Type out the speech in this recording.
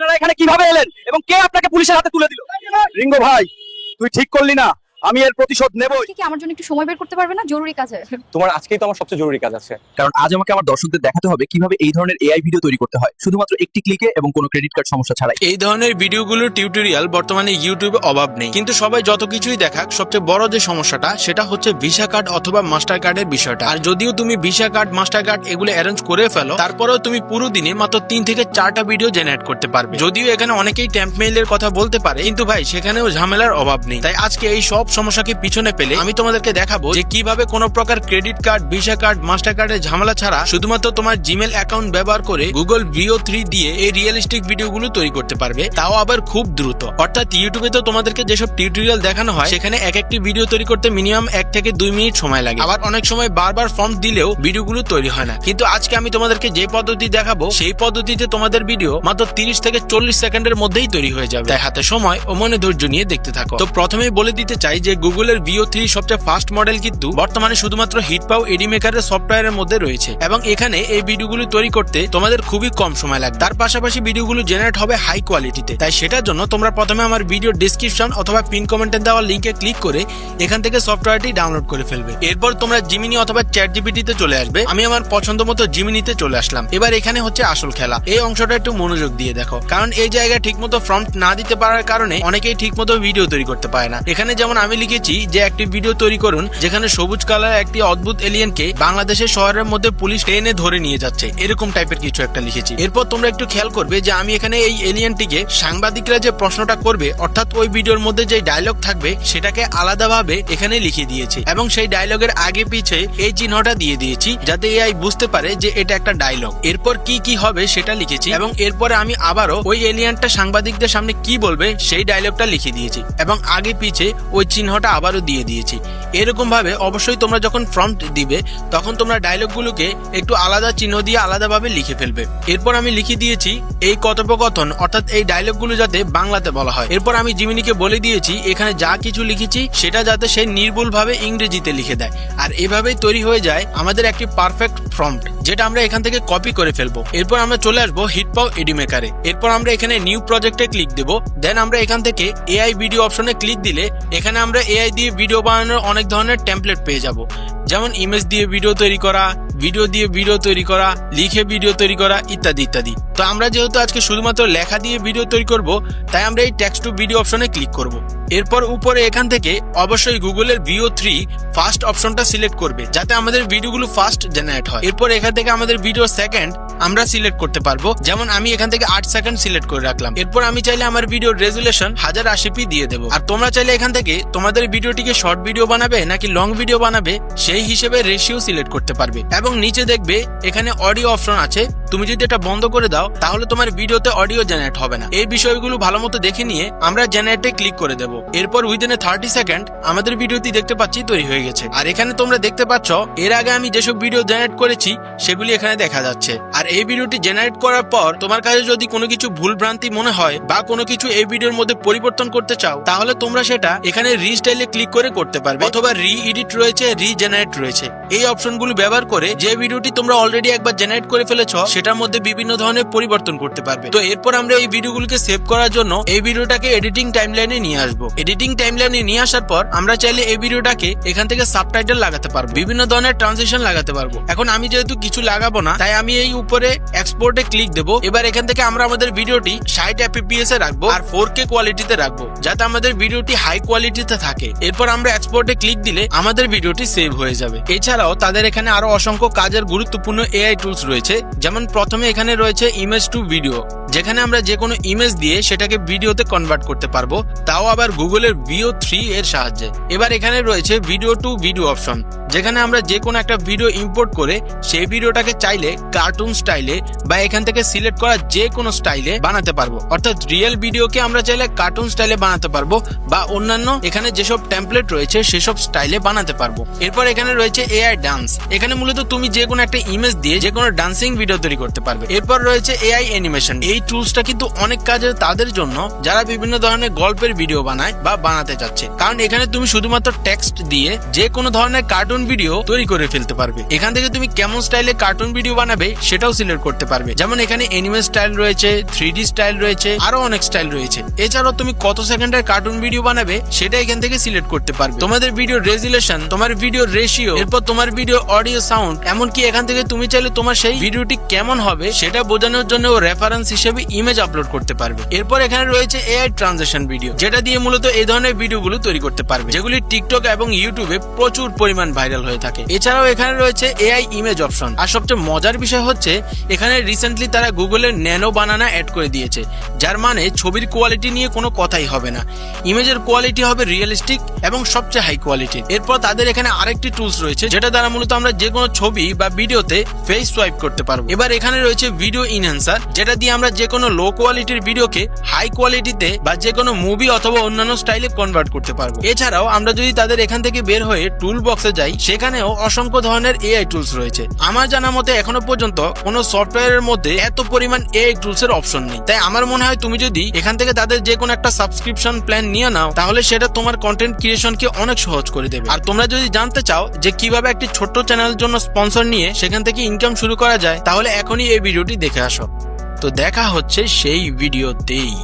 আপনারা এখানে কীভাবে এলেন এবং কে আপনাকে পুলিশের হাতে তুলে দিল? রিঙ্গো ভাই, তুই ঠিক করলি না। আমি এর প্রতিশোধ নেবই। কি আমার জন্য একটু সময় বের করতে পারবে না? জরুরি কাজে। তোমার আজকেই তো আমার সবচেয়ে জরুরি কাজ আছে। কারণ আজ আমাকে আমার দর্শকদের দেখাতে হবে কীভাবে এই ধরনের এআই ভিডিও তৈরি করতে হয়। শুধুমাত্র একটি ক্লিকে এবং কোনো ক্রেডিট কার্ড সমস্যা ছাড়াই। এই ধরনের ভিডিওগুলোর টিউটোরিয়াল বর্তমানে ইউটিউবে অভাব নেই। কিন্তু সবাই যত কিছুই দেখাক সবচেয়ে বড় যে সমস্যাটা সেটা হচ্ছে ভিসা কার্ড অথবা মাস্টার কার্ডের বিষয়টা। আর যদিও তুমি ভিসা কার্ড মাস্টার কার্ড এগুলো অ্যারেঞ্জ করে ফেলো তারপরেও তুমি পুরো দিনে মাত্র তিন থেকে চারটা ভিডিও জেনারেট করতে পারবে। যদিও এখানে অনেকেই ট্যাম্প মেইলের কথা বলতে পারে কিন্তু ভাই সেখানেও ঝামেলার অভাব নেই। তাই আজকে এই সব সমস্যাকে পিছনে পেলে আমি তোমাদেরকে দেখাবো যে কীভাবে কোনো প্রকার credit card, visa card, master কার্ডের ঝামেলা ছাড়া শুধুমাত্র তোমার জিমেল অ্যাকাউন্ট ব্যবহার করে গুগল ভিও থ্রি দিয়ে এই রিয়েলিস্টিক ভিডিওগুলো তৈরি করতে পারবে। তাও আবার খুব দ্রুত। অর্থাৎ ইউটিউবে তো তোমাদেরকে যেসব টিউটোরিয়াল দেখানো হয়, সেখানে এক একটি ভিডিও তৈরি করতে মিনিমাম এক থেকে দুই মিনিট সময় লাগে। আবার অনেক সময় বারবার ফর্ম দিলেও ভিডিওগুলো তৈরি হয় না। কিন্তু আজকে আমি তোমাদেরকে যে পদ্ধতি দেখাবো, সেই পদ্ধতিতে তোমাদের ভিডিও মাত্র তিরিশ থেকে চল্লিশ সেকেন্ডের মধ্যেই তৈরি হয়ে যাবে। তাই হাতে সময় ও মনে ধৈর্য নিয়ে দেখতে থাকো। তো প্রথমেই বলে দিতে চাই যে গুগলের ভিও থ্রি সবচেয়ে ফাস্ট মডেল কিন্তু বর্তমানে শুধুমাত্র হিটপাও এডি মেকারের সফটওয়্যারের মধ্যে রয়েছে। এবং এখানে এই ভিডিওগুলো তৈরি করতে তোমাদের খুবই কম সময় লাগবে। তার পাশাপাশি ভিডিওগুলো জেনারেট হবে হাই কোয়ালিটিতে তাই সেটার জন্য তোমরা প্রথমে আমার ভিডিও ডিসক্রিপশন অথবা পিন কমেন্টে দেওয়া লিঙ্কে ক্লিক করে এখান থেকে সফটওয়্যারটি ডাউনলোড করে ফেলবে। এরপর তোমরা জিমিনি অথবা চ্যাট জিপিটিতে চলে আসবে। আমি আমার পছন্দ মতো জিমিনিতে চলে আসলাম। এবার এখানে হচ্ছে আসল খেলা। এই অংশটা একটু মনোযোগ দিয়ে দেখো। কারণ এই জায়গায় ঠিকমতো ফ্রন্ট না দিতে পারার কারণে অনেকেই ঠিকমতো ভিডিও তৈরি করতে পারে না। এখানে যেমন আমি লিখেছি যে একটি ভিডিও তৈরি করুন, যেখানে সবুজ কালার একটি অদ্ভুত এলিয়েনকে বাংলাদেশের শহরের মধ্যে পুলিশ ট্রেনে ধরে নিয়ে যাচ্ছে। এরকম টাইপের কিছু একটা লিখেছি। এরপর তোমরা একটু খেয়াল করবে যে আমি এখানে এই এলিয়েনটিকে সাংবাদিকরা যে প্রশ্নটা করবে, অর্থাৎ ওই ভিডিওর মধ্যে যে ডায়লগ থাকবে, সেটাকে আলাদাভাবে এখানে লিখে দিয়েছি। এবং সেই ডায়লগের আগে পিছে এই চিহ্নটা দিয়ে দিয়েছি, যাতে এআই বুঝতে পারে যে এটা একটা ডায়লগ এরপর কি কি হবে সেটা লিখেছি, এবং এরপরে আমি আবারও ওই এলিয়েনটা সাংবাদিকদের সামনে কি বলবে, সেই ডায়লগটা লিখে দিয়েছি। এবং আগে পিছে ওই চিহ্নটা আবারও দিয়ে দিয়েছি। এরকম ভাবে অবশ্যই তোমরা যখন ফ্রন্ট দিবে, তখন তোমরা ডায়লগগুলোকে একটু আলাদা চিহ্ন দিয়ে আলাদাভাবে লিখে ফেলবে। এরপর আমি লিখে দিয়েছি এই কথোপকথন, অর্থাৎ এই ডায়লগগুলো যাতে বাংলাতে বলা হয়। এরপর আমি জিমিনিকে বলে দিয়েছি, এখানে যা কিছু লিখেছি, সেটা যাতে সে নির্ভুলভাবে ইংরেজিতে লিখে দেয়। আর এভাবেই তৈরি হয়ে যায় আমাদের একটি পারফেক্ট ফ্রন্ট যেটা আমরা এখান থেকে কপি করে ফেলব। এরপর আমরা চলে আসব হিটপাও এডি মেকারে এরপর আমরা এখানে নিউ প্রজেক্টে ক্লিক দেবো। দেন আমরা এখান থেকে এআই ভিডিও অপশনে ক্লিক দিলে এখানে আমরা এআই দিয়ে ভিডিও বানানোর অনেক ধরনের টেমপ্লেট পেয়ে যাব। যেমন ইমেজ দিয়ে ভিডিও তৈরি করা ভিডিও দিয়ে ভিডিও তৈরি করা, লিখে ভিডিও তৈরি করা ইত্যাদি ইত্যাদি। তো আমরা যেহেতু আজকে শুধুমাত্র লেখা দিয়ে ভিডিও তৈরি করব, তাই আমরা এই টেক্সট টু ভিডিও অপশনে ক্লিক করব। এরপর উপরে এখান থেকে অবশ্যই গুগলের ভিও থ্রি ফার্স্ট অপশনটা সিলেক্ট করবে, যাতে আমাদের ভিডিওগুলো ফার্স্ট জেনারেট হয়। এরপর এখান থেকে আমাদের ভিডিও সেকেন্ড আমরা সিলেক্ট করতে পারব। যেমন আমি এখান থেকে আট সেকেন্ড সিলেক্ট করে রাখলাম। এরপর আমি চাইলে আমার ভিডিওর রেজুলেশন হাজার আশি পি দিয়ে দেবো। আর তোমরা চাইলে এখান থেকে তোমাদের ভিডিওটিকে শর্ট ভিডিও বানাবে নাকি লং ভিডিও বানাবে, সেই হিসেবে রেশিও সিলেক্ট করতে পারবে। এবং নিচে দেখবে এখানে অডিও অপশন আছে। তুমি যদি এটা বন্ধ করে দাও, তাহলে তোমার ভিডিওতে অডিও জেনারেট হবে না। এই বিষয়গুলো ভালো মতো দেখে নিয়ে আমরা জেনারেটে ক্লিক করে দেব। এরপর উইদিন এ থার্টি সেকেন্ড আমাদের ভিডিওটি দেখতে পাচ্ছি তৈরি হয়ে গেছে। আর এখানে তোমরা দেখতে পাচ্ছ, এর আগে আমি যেসব ভিডিও জেনারেট করেছি, সেগুলি এখানে দেখা যাচ্ছে। আর এই ভিডিওটি জেনারেট করার পর, তোমার কাছে যদি কোনো কিছু ভুল ভ্রান্তি মনে হয়, বা কোনো কিছু এই ভিডিওর মধ্যে পরিবর্তন করতে চাও, তাহলে তোমরা সেটা এখানে রিস্টাইলে ক্লিক করে করতে পারবে। অথবা রি এডিট রয়েছে রি জেনারেট রয়েছে। এই অপশনগুলো ব্যবহার করে যে ভিডিওটি তোমরা অলরেডি একবার জেনারেট করে ফেলেছ সেটার মধ্যে বিভিন্ন ধরনের পরিবর্তন করতে পারবে। তো এরপর আমরা এই ভিডিওগুলোকে সেভ করার জন্য এই ভিডিওটাকে এডিটিং টাইমলাইনে নিয়ে আসব। এডিটিং টাইমলাইনে নিয়ে আসার পর আমরা চাইলে এই ভিডিওটাকে এখান থেকে সাবটাইটেল লাগাতে পারব। বিভিন্ন ধরনের ট্রানজিশন লাগাতে পারব। এখন আমি যেহেতু কিছু লাগাবো না, তাই আমি এই উপরে এক্সপোর্টে ক্লিক দেবো। এবার এখান থেকে আমরা আমাদের ভিডিওটি ষাট এফপিএস এ রাখব আর ফোর কে কোয়ালিটিতে রাখব, যাতে আমাদের ভিডিওটি হাই কোয়ালিটিতে থাকে। এরপর আমরা এক্সপোর্টে ক্লিক দিলে আমাদের ভিডিওটি সেভ হয়ে যাবে। এছাড়াও তাদের এখানে আরও অসংখ্য কাজের গুরুত্বপূর্ণ এআই টুলস রয়েছে, যেমন প্রথমে এখানে রয়েছে ইমেজ টু ভিডিও যেখানে আমরা যে কোনো ইমেজ দিয়ে সেটাকে ভিডিওতে কনভার্ট করতে পারব, তাও আবার গুগলের ভিও থ্রি এর সাহায্যে। এবার এখানে রয়েছে ভিডিও টু ভিডিও অপশন যেখানে আমরা যে কোনো একটা ভিডিও ইম্পোর্ট করে সেই ভিডিওটাকে চাইলে কার্টুন স্টাইলে বা এখান থেকে সিলেক্ট করা যে কোনো স্টাইলে বানাতে পারব। অর্থাৎ রিয়েল ভিডিওকে আমরা চাইলে কার্টুন স্টাইলে বানাতে পারব বা অন্যান্য এখানে যেসব টেমপ্লেট রয়েছে সেসব স্টাইলে বানাতে পারব। এরপর এখানে রয়েছে এআই ডান্স এখানে মূলত তুমি যে কোনো একটা ইমেজ দিয়ে যে কোনো ডান্সিং ভিডিও তৈরি করতে পারবে। এরপর রয়েছে এআই অ্যানিমেশন এই এই টুলসটা কিন্তু অনেক কাজের তাদের জন্য যারা বিভিন্ন ধরনের গল্পের ভিডিও বানায় বা বানাতে যাচ্ছে কারণ এখানে তুমি শুধুমাত্র টেক্সট দিয়ে যে কোনো ধরনের কার্টুন ভিডিও তৈরি করে ফেলতে পারবে। এখান থেকে তুমি কেমন স্টাইলে কার্টুন ভিডিও বানাবে সেটাও সিলেক্ট করতে পারবে। যেমন এখানে এনিমে স্টাইল রয়েছে থ্রি স্টাইল রয়েছে, আরও অনেক স্টাইল রয়েছে। এছাড়াও তুমি কত সেকেন্ডের কার্টুন ভিডিও বানাবে সেটা এখান থেকে সিলেক্ট করতে পারবে। তোমাদের ভিডিও রেজুলেশন তোমার ভিডিও রেশিও এরপর তোমার ভিডিও অডিও সাউন্ড এমনকি এখান থেকে তুমি চাইলে তোমার সেই ভিডিওটি কেমন হবে সেটা বোঝানোর জন্য রেফারেন্স হিসেবে ইমেজ আপলোড করতে পারবে। এরপর এখানে রয়েছে এআই ট্রানজেকশন ভিডিও যেটা দিয়ে মূলত এই ধরনের ভিডিওগুলো তৈরি করতে পারবে, যেগুলি টিকটক এবং ইউটিউবে প্রচুর পরিমাণ ভাইরাল হয়ে থাকে। এছাড়াও এখানে রয়েছে এআই ইমেজ অপশন আর সবচেয়ে মজার বিষয় হচ্ছে, এখানে রিসেন্টলি তারা গুগলের ন্যানো বানানা অ্যাড করে দিয়েছে, যার মানে ছবির কোয়ালিটি নিয়ে কোনো কথাই হবে না। ইমেজের কোয়ালিটি হবে রিয়েলিস্টিক এবং সবচেয়ে হাই কোয়ালিটির এরপর তাদের এখানে আরেকটি টুলস রয়েছে, যেটা দ্বারা মূলত আমরা যে কোনো ছবি বা ভিডিওতে ফেস সোয়াইপ করতে পারব। এবার এখানে রয়েছে ভিডিও ইনহ্যান্সার যেটা দিয়ে আমরা যে কোনো লো কোয়ালিটির ভিডিওকে হাই কোয়ালিটিতে বা যে কোনো মুভি অথবা অন্যান্য স্টাইলে কনভার্ট করতে পারব। এছাড়াও আমরা যদি তাদের এখান থেকে বের হয়ে টুল বক্সে যাই, সেখানেও অসংখ্য ধরনের এআই টুলস রয়েছে। আমার জানা মতে এখনও পর্যন্ত কোনো সফটওয়্যারের মধ্যে এত পরিমাণ এআই টুলস এর অপশন নেই। তাই আমার মনে হয় তুমি যদি এখান থেকে তাদের যে কোনো একটা সাবস্ক্রিপশন প্ল্যান নিয়ে নাও, তাহলে সেটা তোমার কন্টেন্ট ক্রিয়েশনকে অনেক সহজ করে দেবে। আর তোমরা যদি জানতে চাও যে কীভাবে একটি ছোট্ট চ্যানেলের জন্য স্পন্সর নিয়ে সেখান থেকে ইনকাম শুরু করা যায়, তাহলে এখনই এই ভিডিওটি দেখে আসো। তো দেখা হচ্ছে সেই ভিডিওতেই।